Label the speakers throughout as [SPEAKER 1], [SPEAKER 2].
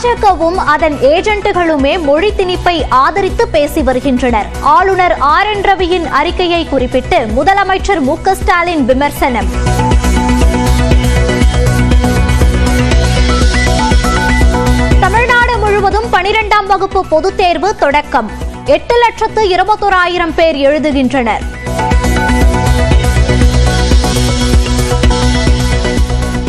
[SPEAKER 1] பாஜகவும் அதன் ஏஜென்ட்டுகளுமே மொழி திணிப்பை ஆதரித்து பேசி வருகின்றனர். ஆளுநர் ஆர் என் ரவியின் அறிக்கையை குறிப்பிட்டு முதலமைச்சர் மு ஸ்டாலின் விமர்சனம். தமிழ்நாடு முழுவதும் பனிரெண்டாம் வகுப்பு பொதுத் தேர்வு தொடக்கம். எட்டு லட்சத்து இருபத்தோராயிரம் பேர் எழுதுகின்றனர்.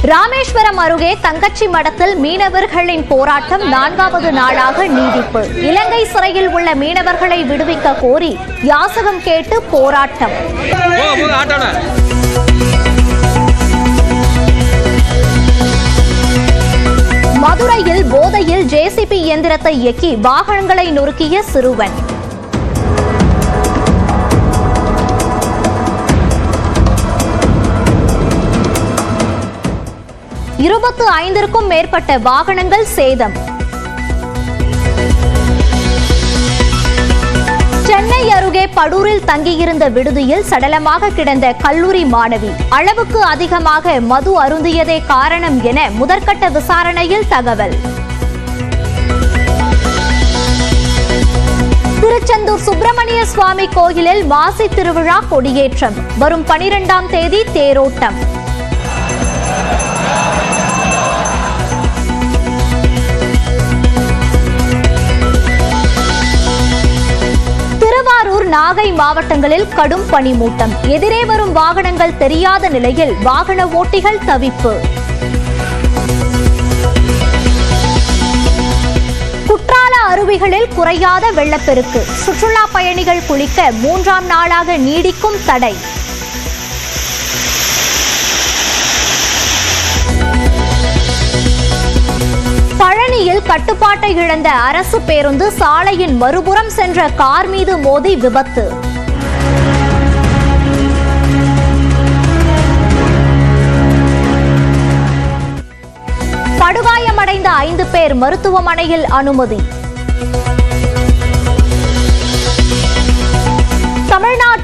[SPEAKER 1] ராமேஸ்வரம் அருகே தங்கச்சி மடத்தில் மீனவர்களின் போராட்டம் நான்காவது நாளாக நீடிப்பு. இலங்கை சிறையில் உள்ள மீனவர்களை விடுவிக்க கோரி யாசகம் கேட்டு போராட்டம். மதுரையில் போதையில் ஜேசிபி இயந்திரத்தை இயக்கி வாகனங்களை நொறுக்கிய சிறுவன். இருபத்து ஐந்திற்கும் மேற்பட்ட வாகனங்கள் சேதம். சென்னை அருகே படூரில் தங்கியிருந்த விடுதியில் சடலமாக கிடந்த கல்லூரி மாணவி. அளவுக்கு அதிகமாக மது அருந்தியதே காரணம் என முதற்கட்ட விசாரணையில் தகவல். திருச்செந்தூர் சுப்பிரமணிய சுவாமி கோயிலில் மாசி திருவிழா கொடியேற்றம். வரும் பனிரெண்டாம் தேதி தேரோட்டம். நாகை மாவட்டங்களில் கடும் பனிமூட்டம். எதிரே வரும் வாகனங்கள் தெரியாத நிலையில் வாகன ஓட்டிகள் தவிப்பு. குற்றால அருவிகளில் குறையாத வெள்ளப்பெருக்கு. சுற்றுலா பயணிகள் குளிக்க மூன்றாம் நாளாக நீடிக்கும் தடை. பழனியில் கட்டுப்பாட்டை இழந்த அரசு பேருந்து சாலையின் மறுபுறம் சென்ற கார் மீது மோதி விபத்து. படுகாயமடைந்த ஐந்து பேர் மருத்துவமனையில் அனுமதி.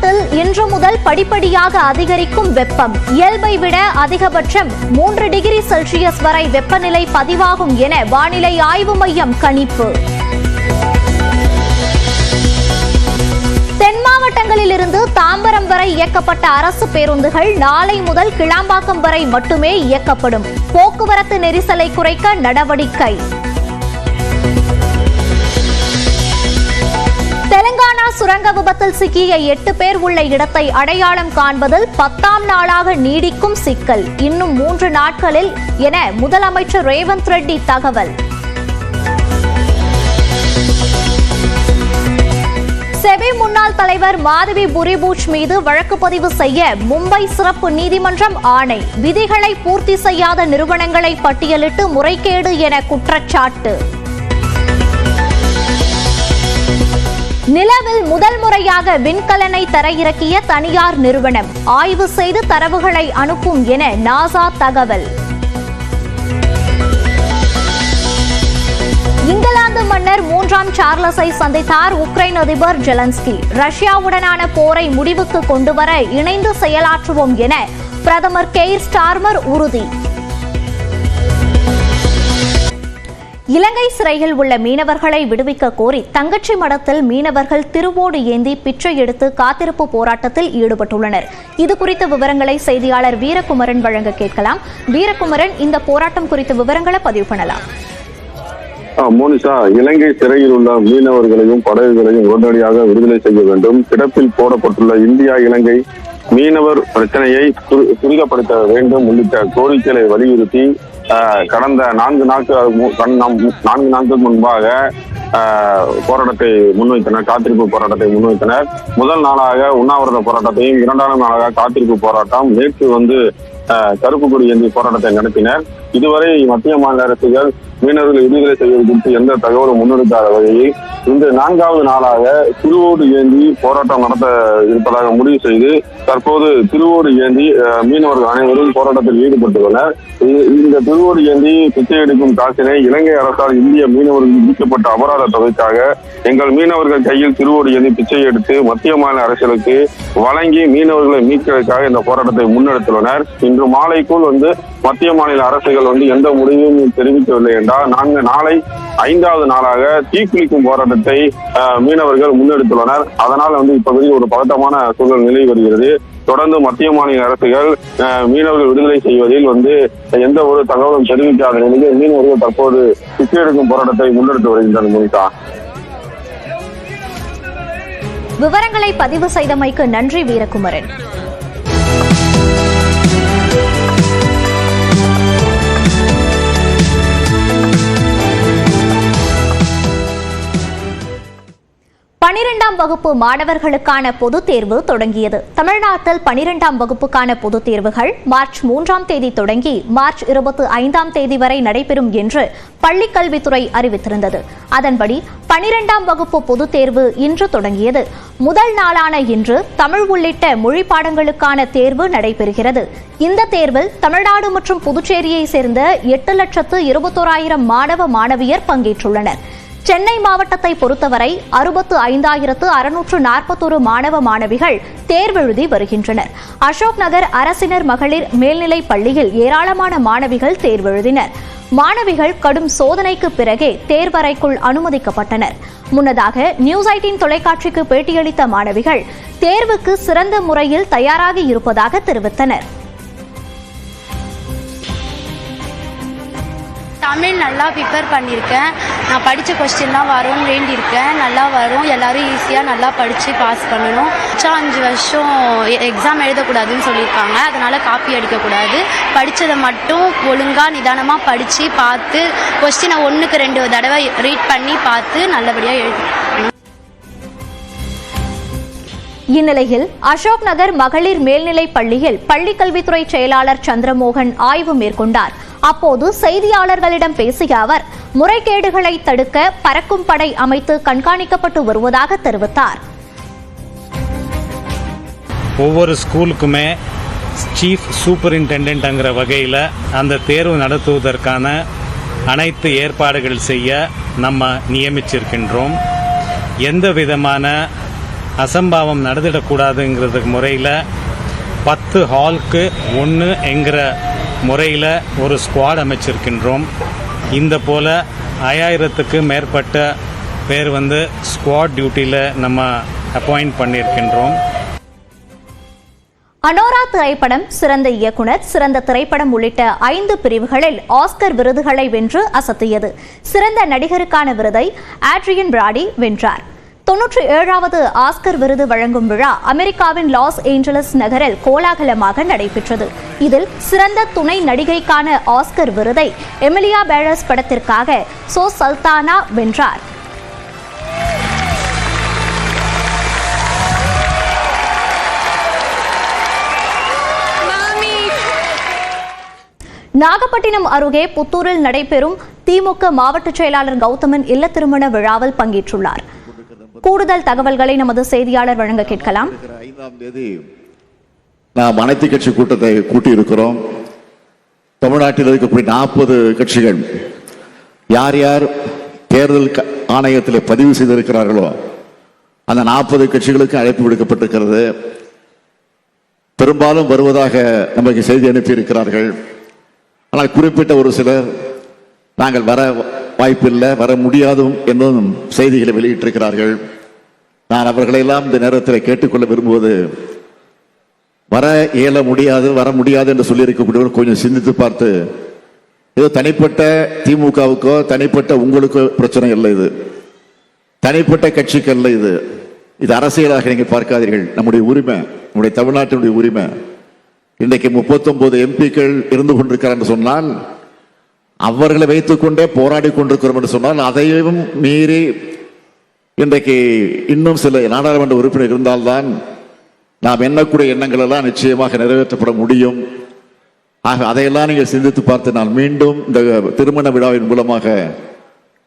[SPEAKER 1] தமிழ்நாட்டில் இன்று முதல் படிப்படியாக அதிகரிக்கும் வெப்பம். இயல்பை விட அதிகபட்சம் மூன்று டிகிரி செல்சியஸ் வரை வெப்பநிலை பதிவாகும் என வானிலை ஆய்வு மையம் கணிப்பு. தென் மாவட்டங்களிலிருந்து தாம்பரம் வரை இயக்கப்பட்ட அரசு பேருந்துகள் நாளை முதல் கிளாம்பாக்கம் வரை மட்டுமே இயக்கப்படும். போக்குவரத்து நெரிசலை குறைக்க நடவடிக்கை. சுரங்க விபத்தில் சிக்கிய எட்டு பேர் உள்ள இடத்தை அடையாளம் காண்பதில் பத்தாம் நாளாக நீடிக்கும் சிக்கல். இன்னும் மூன்று நாட்களில் என முதலமைச்சர் ரேவந்த் ரெட்டி தகவல். செபி முன்னாள் தலைவர் மாதவி புரிபூச் மீது வழக்கு பதிவு செய்ய மும்பை சிறப்பு நீதிமன்றம் ஆணை. விதிகளை பூர்த்தி செய்யாத நிறுவனங்களை பட்டியலிட்டு முறைகேடு என குற்றச்சாட்டு. நிலவில் முதல் முறையாக விண்கலனை தரையிறக்கிய தனியார் நிறுவனம் ஆய்வு செய்து தரவுகளை அனுப்பும் என நாசா தகவல். இங்கிலாந்து மன்னர் மூன்றாம் சார்லஸை சந்தித்தார் உக்ரைன் அதிபர் ஜெலன்ஸ்கி. ரஷ்யாவுடனான போரை முடிவுக்கு கொண்டுவர இணைந்து செயலாற்றுவோம் என பிரதமர் கெய்ர் ஸ்டார்மர் உறுதி. இலங்கை சிறையில் உள்ள மீனவர்களை விடுவிக்க கோரி தங்கச்சி மடத்தில் மீனவர்கள் திருவோடு ஏந்தி பிச்சை எடுத்து காத்திருப்பு போராட்டத்தில் ஈடுபட்டுள்ளனர். இது குறித்த விவரங்களை செய்தியாளர் வீரகுமரன் வழங்க கேட்கலாம். வீரகுமரன் இந்த போராட்டம் குறித்த விவரங்களை பதிவு பண்ணலாம்.
[SPEAKER 2] மோனிஷா இலங்கை சிறையில் உள்ள மீனவர்களையும் படகுகளையும் உடனடியாக விடுதலை செய்ய வேண்டும். கிடப்பில் போடப்பட்டுள்ள இந்தியா இலங்கை மீனவர் பிரச்சனையை துரி- துரிதப்படுத்த வேண்டும் உள்ளிட்ட கோரிக்கைகளை வலியுறுத்தி கடந்த நான்கு நாட்கள் நான்கு நாட்கள் முன்பாக போராட்டத்தை முன்வைத்தனர் காத்திருப்பு போராட்டத்தை முன்வைத்தனர். முதல் நாளாக உண்ணாவிரத போராட்டத்தையும் இரண்டாம் நாளாக காத்திருப்பு போராட்டம் நேற்று வந்து கருப்பு கொடி ஏந்தி போராட்டத்தை நடத்தினர். இதுவரை மத்திய மாநில அரசுகள் மீனவர்களை விடுதலை செய்வது குறித்து எந்த தகவலும் முன்னெடுக்காத வகையில் இன்று நான்காவது நாளாக திருவோடு ஏந்தி போராட்டம் நடத்த இருப்பதாக முடிவு செய்து தற்போது திருவோடு ஏந்தி மீனவர்கள் அனைவரும் போராட்டத்தில் ஈடுபட்டுள்ளனர். இந்த திருவோடு ஏந்தி பிச்சை எடுக்கும் காசினை இலங்கை அரசால் இந்திய மீனவர்கள் விதிக்கப்பட்ட அபராத தொகைக்காக எங்கள் மீனவர்கள் கையில் திருவோடு ஏந்தி பிச்சை எடுத்து மத்திய மாநில அரசுகளுக்கு வழங்கி மீனவர்களை மீட்கிறதுக்காக இந்த போராட்டத்தை முன்னெடுத்துள்ளனர். இன்று மாலைக்குள் வந்து மத்திய மாநில அரசுகள் வந்து எந்த முடிவும் தெரிவிக்கவில்லை என்றால் நான்கு நாளை ஐந்தாவது நாளாக தீக்குளிக்கும் போராட்டத்தை மீனவர்கள் முன்னெடுத்துள்ளனர். அதனால் வந்து இப்பகுதியில் ஒரு பதட்டமான சூழல் நிலவி வருகிறது. தொடர்ந்து மத்திய மாநில அரசுகள் மீனவர்கள் விடுதலை செய்வதில் வந்து எந்த ஒரு தகவலும் தெரிவிக்காத நிலையில் மீனவர்கள் தற்போது பிச்சை எடுக்கும் போராட்டத்தை முன்னெடுத்து வருகின்றனர் முனிதா
[SPEAKER 1] விவரங்களை பதிவு செய்தமைக்கு நன்றி வீரகுமரன். பனிரெண்டாம் வகுப்பு மாணவர்களுக்கான பொதுத் தேர்வு தொடங்கியது. தமிழ்நாட்டில் பனிரெண்டாம் வகுப்புக்கான பொதுத் தேர்வுகள் மார்ச் மூன்றாம் தேதி தொடங்கி மார்ச் இருபத்தி ஐந்தாம் தேதி வரை நடைபெறும் என்று பள்ளிக் கல்வித்துறை அறிவித்திருந்தது. அதன்படி பனிரெண்டாம் வகுப்பு பொதுத் தேர்வு இன்று தொடங்கியது. முதல் நாளான இன்று தமிழ் உள்ளிட்ட மொழி பாடங்களுக்கான தேர்வு நடைபெறுகிறது. இந்த தேர்வில் தமிழ்நாடு மற்றும் புதுச்சேரியை சேர்ந்த எட்டு லட்சத்து இருபத்தோராயிரம் மாணவ மாணவியர் பங்கேற்றுள்ளனர். சென்னை மாவட்டத்தை பொறுத்தவரை அறுபத்து ஐந்தாயிரத்து அறுநூற்று நாற்பத்தொரு மாணவ மாணவிகள் தேர்வெழுதி வருகின்றனர். அசோக் நகர் அரசினர் மகளிர் மேல்நிலைப் பள்ளியில் ஏராளமான மாணவிகள் தேர்வெழுதினர். மாணவிகள் கடும் சோதனைக்கு பிறகே தேர்வறைக்குள் அனுமதிக்கப்பட்டனர். முன்னதாக நியூஸ் ஐட்டின் தொலைக்காட்சிக்கு பேட்டியளித்த மாணவிகள் தேர்வுக்கு சிறந்த முறையில் தயாராகி இருப்பதாக தெரிவித்தனர்.
[SPEAKER 3] தமிழ் நல்லா ப்ரிப்பேர் பண்ணியிருக்கேன். நான் படித்த கொஸ்டின்லாம் வரும்னு வேண்டியிருக்கேன். நல்லா வரும். எல்லாரும் ஈஸியாக நல்லா படித்து பாஸ் பண்ணணும். மிச்சம் அஞ்சு வருஷம் எக்ஸாம் எழுதக்கூடாதுன்னு சொல்லியிருக்காங்க. அதனால் காப்பி அடிக்கக்கூடாது. படித்ததை மட்டும் ஒழுங்காக நிதானமாக படித்து பார்த்து கொஸ்டினை ஒன்றுக்கு ரெண்டு தடவை ரீட் பண்ணி பார்த்து நல்லபடியாக எழுதி
[SPEAKER 1] இந்நிலையில் அசோக் நகர் மகளிர் மேல்நிலைப் பள்ளியில் பள்ளிக்கல்வித்துறை செயலாளர் சந்திரமோகன் ஆய்வு மேற்கொண்டார். அப்போது செய்தியாளர்களிடம் பேசிய அவர் முறைகேடுகளை தடுக்க பறக்கும் படை அமைத்து கண்காணிக்கப்பட்டு வருவதாக தெரிவித்தார்.
[SPEAKER 4] ஒவ்வொரு ஸ்கூலுக்குமே சீஃப் சூப்பரிண்டெண்டன்ட்ங்கிற வகையில் அந்த தேர்வு நடத்துவதற்கான அனைத்து ஏற்பாடுகள் செய்ய நம்ம நியமிச்சிருக்கின்றோம். எந்த விதமான அசம்பாவம் நடந்துடக்கூடாதுங்கிறது முறையில் பத்து ஹால்க்கு ஒன்று என்கிற முறையில் ஒரு ஸ்குவாட் அமைச்சிருக்கின்றோம். இந்த போல் ஐயாயிரத்துக்கு மேற்பட்ட பேர் வந்து ஸ்குவாட் டியூட்டியில் நம்ம அப்பாயிண்ட் பண்ணியிருக்கின்றோம்
[SPEAKER 1] அனோரா திரைப்படம் சிறந்த இயக்குனர் சிறந்த திரைப்படம் உள்ளிட்ட ஐந்து பிரிவுகளில் ஆஸ்கர் விருதுகளை வென்று அசத்தியது. சிறந்த நடிகருக்கான விருதை ஆட்ரியன் பிராடி வென்றார். தொன்னூற்றி ஏழாவது ஆஸ்கர் விருது வழங்கும் விழா அமெரிக்காவின் லாஸ் ஏஞ்சலஸ் நகரில் கோலாகலமாக நடைபெற்றது. இதில் சிறந்த துணை நடிகைக்கான ஆஸ்கர் விருதை எமிலியா பேரஸ் படத்திற்காக சோ சல்தானா வென்றார். நாகப்பட்டினம் அருகே புத்தூரில் நடைபெறும் திமுக மாவட்ட செயலாளர் கௌதமன் இல்ல திருமண விழாவில் பங்கேற்றுள்ளார். கூடுதல் தகவல்களை நமது செய்தியாளர் வழங்க கேட்கலாம்.
[SPEAKER 5] ஐந்தாம் தேதி நாம் அனைத்து கட்சி கூட்டத்தை கூட்டி இருக்கிறோம் தமிழ்நாட்டில் இருக்கக்கூடிய நாற்பது கட்சிகள் யார் யார் தேர்தல் ஆணையத்தில் பதிவு செய்திருக்கிறார்களோ அந்த நாற்பது கட்சிகளுக்கு அழைப்பு விடுக்கப்பட்டிருக்கிறது. பெரும்பாலும் வருவதாக நமக்கு செய்தி அனுப்பியிருக்கிறார்கள். ஆனால் குறிப்பிட்ட ஒரு சிலர் நாங்கள் வர வாய்ப்பில்லை வர முடியாதும் என்றும் செய்திகளை வெளியிட்டிருக்கிறார்கள். நான் அவர்களெல்லாம் இந்த நேரத்தில் கேட்டுக்கொள்ள விரும்புவது வர இயல முடியாது வர முடியாது என்று சொல்லியிருக்கக்கூடியவர் கொஞ்சம் சிந்தித்து பார்த்து ஏதோ தனிப்பட்ட திமுகவுக்கோ தனிப்பட்ட உங்களுக்கோ பிரச்சனை இல்லை இது. தனிப்பட்ட கட்சிக்கு அல்ல இது. இது அரசியலாக நீங்கள் பார்க்காதீர்கள். நம்முடைய உரிமை நம்முடைய தமிழ்நாட்டினுடைய உரிமை. இன்றைக்கு 39 எம்பிக்கள் இருந்து கொண்டிருக்கிறார் என்று சொன்னால் அவர்களை வைத்துக்கொண்டே போராடி கொண்டிருக்கிறோம் என்று சொன்னால் அதையும் மீறி இன்றைக்கு இன்னும் சில நாடாளுமன்ற உறுப்பினர் இருந்தால்தான் நாம் எண்ணக்கூடிய எண்ணங்கள் எல்லாம் நிச்சயமாக நிறைவேற்றப்பட முடியும். ஆக அதையெல்லாம் நீங்கள் சிந்தித்து பார்த்து நான் மீண்டும் இந்த திருமண விழாவின் மூலமாக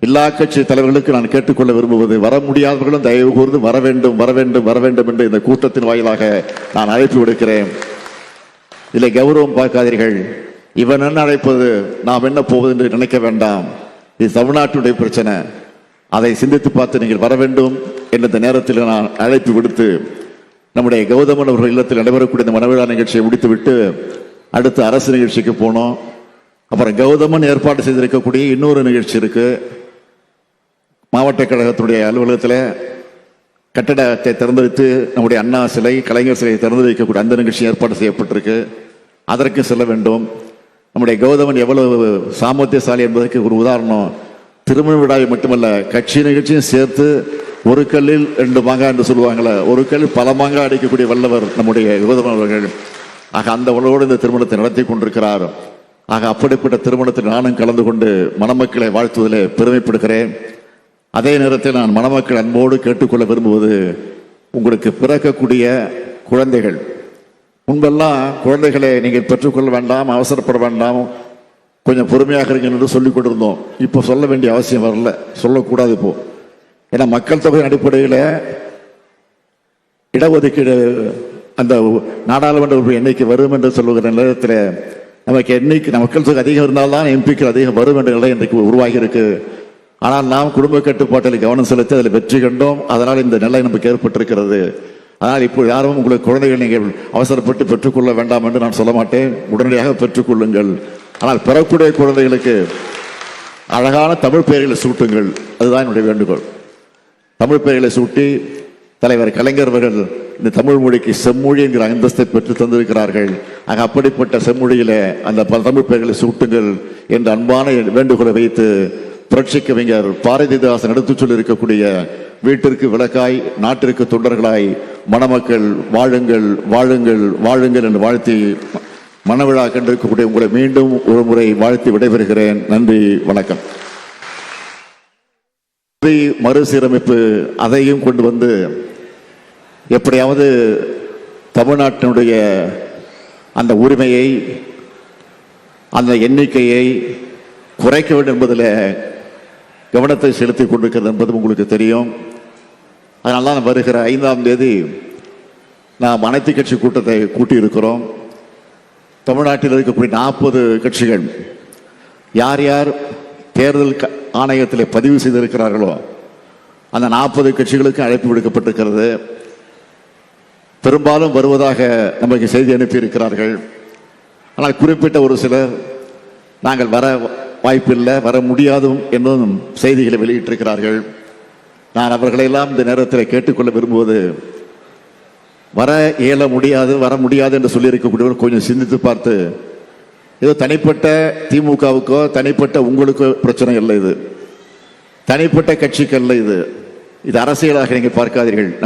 [SPEAKER 5] எல்லா கட்சி தலைவர்களுக்கு நான் கேட்டுக்கொள்ள விரும்புவது வர முடியாதவர்களும் தயவு கூர்ந்து வர வேண்டும் வர வேண்டும் வர வேண்டும் என்று இந்த கூட்டத்தின் வாயிலாக நான் அழைப்பு விடுக்கிறேன். இதில் கௌரவம் பார்க்காதீர்கள். இவன் என்ன அழைப்பது நாம் என்ன போவது என்று நினைக்க வேண்டாம். இது தமிழ்நாட்டுடைய பிரச்சனை. அதை சிந்தித்து பார்த்து நீங்கள் வர வேண்டும் என்ற இந்த நேரத்தில் நான் அழைப்பு விடுத்து நம்முடைய கௌதமன் அவர்கள் இல்லத்தில் நடைபெறக்கூடிய இந்த மனவிழா நிகழ்ச்சியை முடித்துவிட்டு அடுத்து அரசு நிகழ்ச்சிக்கு போனோம். அப்புறம் கௌதமன் ஏற்பாடு செய்திருக்கக்கூடிய இன்னொரு நிகழ்ச்சி இருக்கு. மாவட்ட கழகத்துடைய அலுவலகத்தில் கட்டடத்தை திறந்து வைத்து நம்முடைய அண்ணா சிலை கலைஞர் சிலையை திறந்து வைக்கக்கூடிய அந்த நிகழ்ச்சி ஏற்பாடு செய்யப்பட்டிருக்கு. அதற்கு செல்ல வேண்டும். நம்முடைய கௌதமன் எவ்வளவு சாமர்த்தியசாலி என்பதற்கு ஒரு உதாரணம். திருமண விழாவை மட்டுமல்ல கட்சி நிகழ்ச்சியும் சேர்த்து ஒரு கல்லில் ரெண்டு மாங்காய் என்று சொல்லுவாங்களே ஒரு கல்லில் பல மாங்காய் அடிக்கக்கூடிய வல்லவர் நம்முடைய கௌதமன் அவர்கள். ஆக அந்த உணவோடு இந்த திருமணத்தை நடத்தி கொண்டிருக்கிறார். ஆக அப்படிப்பட்ட திருமணத்தில் நானும் கலந்து கொண்டு மணமக்களை வாழ்த்துவதிலே பெருமைப்படுகிறேன். அதே நேரத்தில் நான் மணமக்கள் அன்போடு கேட்டுக்கொள்ள விரும்புவது உங்களுக்கு பிறக்கக்கூடிய குழந்தைகள். முன்பெல்லாம் குழந்தைகளை நீங்கள் பெற்றுக்கொள்ள வேண்டாம் அவசரப்பட வேண்டாம் கொஞ்சம் பொறுமையாக இருங்க என்று சொல்லிக் கொண்டிருந்தோம். இப்போ சொல்ல வேண்டிய அவசியம் வரல. சொல்லக்கூடாது இப்போ. ஏன்னா மக்கள் தொகை அடிப்படையில் இடஒதுக்கீடு அந்த நாடாளுமன்ற உறுப்பு எண்ணிக்கை வரும் என்று சொல்லுகிற நேரத்தில் நமக்கு எண்ணிக்கை மக்கள் தொகை அதிகம் இருந்தால்தான் எம்பிக்கள் அதிகம் வரும் என்ற நிலை இன்றைக்கு உருவாகி இருக்கு. ஆனால் நாம் குடும்ப கட்டுப்பாட்டில் கவனம் செலுத்தி அதில் வெற்றி கண்டோம். அதனால் இந்த நிலை நமக்கு ஏற்பட்டிருக்கிறது. ஆனால் இப்போ யாரும் உங்களுக்கு குழந்தைகள் நீங்கள் அவசரப்பட்டு பெற்றுக்கொள்ள வேண்டாம் என்று நான் சொல்ல மாட்டேன். உடனடியாக பெற்றுக்கொள்ளுங்கள். ஆனால் பெறக்கூடிய குழந்தைகளுக்கு அழகான தமிழ் பெயர்களை சூட்டுங்கள். அதுதான் என்னுடைய வேண்டுகோள். தமிழ் பெயர்களை சூட்டி தலைவர் கலைஞர் அவர்கள் இந்த தமிழ் மொழிக்கு செம்மொழி என்கிற அந்தஸ்தை பெற்று தந்திருக்கிறார்கள். ஆக அப்படிப்பட்ட செம்மொழியில் அந்த பல தமிழ் பெயர்களை சூட்டுங்கள் என்ற அன்பான வேண்டுகோளை வைத்து புரட்சி கவிஞர் பாரதிதாசன் எடுத்துச் சொல்லியிருக்கக்கூடிய வீட்டிற்கு விளக்காய் நாட்டிற்கு தொண்டர்களாய் மணமக்கள் வாழுங்கள் வாழுங்கள் வாழுங்கள் என்று வாழ்த்தி மனவிழா கண்டிருக்கக்கூடிய உங்களை மீண்டும் ஒரு முறை வாழ்த்தி விடைபெறுகிறேன். நன்றி வணக்கம். மறுசீரமைப்பு அதையும் கொண்டு வந்து எப்படியாவது தமிழ்நாட்டினுடைய அந்த உரிமையை அந்த எண்ணிக்கையை குறைக்க வேண்டும் என்பதில் கவனத்தை செலுத்திக் கொண்டிருக்கிறது என்பது உங்களுக்கு தெரியும். அதனால தான் வருகிற ஐந்தாம் தேதி நாம் அனைத்து கட்சி கூட்டத்தை கூட்டியிருக்கிறோம். தமிழ்நாட்டில் இருக்கக்கூடிய நாற்பது கட்சிகள் யார் யார் தேர்தல் க- ஆணையத்தில் பதிவு செய்திருக்கிறார்களோ அந்த நாற்பது கட்சிகளுக்கு அழைப்பு விடுக்கப்பட்டிருக்கிறது. பெரும்பாலும் வருவதாக நமக்கு செய்தி அனுப்பியிருக்கிறார்கள். ஆனால் குறிப்பிட்ட ஒரு சிலர் நாங்கள் வர வாய்ப்பில்லை வர முடியாதும் என்னும் செய்திகளை வெளியிட்டிருக்கிறார்கள். நான் அவர்களையெல்லாம் இந்த நேரத்தில் கேட்டுக்கொள்ள விரும்புவது வர இயல முடியாது வர முடியாது என்று சொல்லியிருக்கக்கூடியவர் கொஞ்சம் சிந்தித்து பார்த்து ஏதோ தனிப்பட்ட திமுகவுக்கோ தனிப்பட்ட உங்களுக்கோ பிரச்சனை இல்லை இது. தனிப்பட்ட கட்சிக்கு அல்ல இது. இது அரசியலாக நீங்கள் பார்க்காதீர்கள்.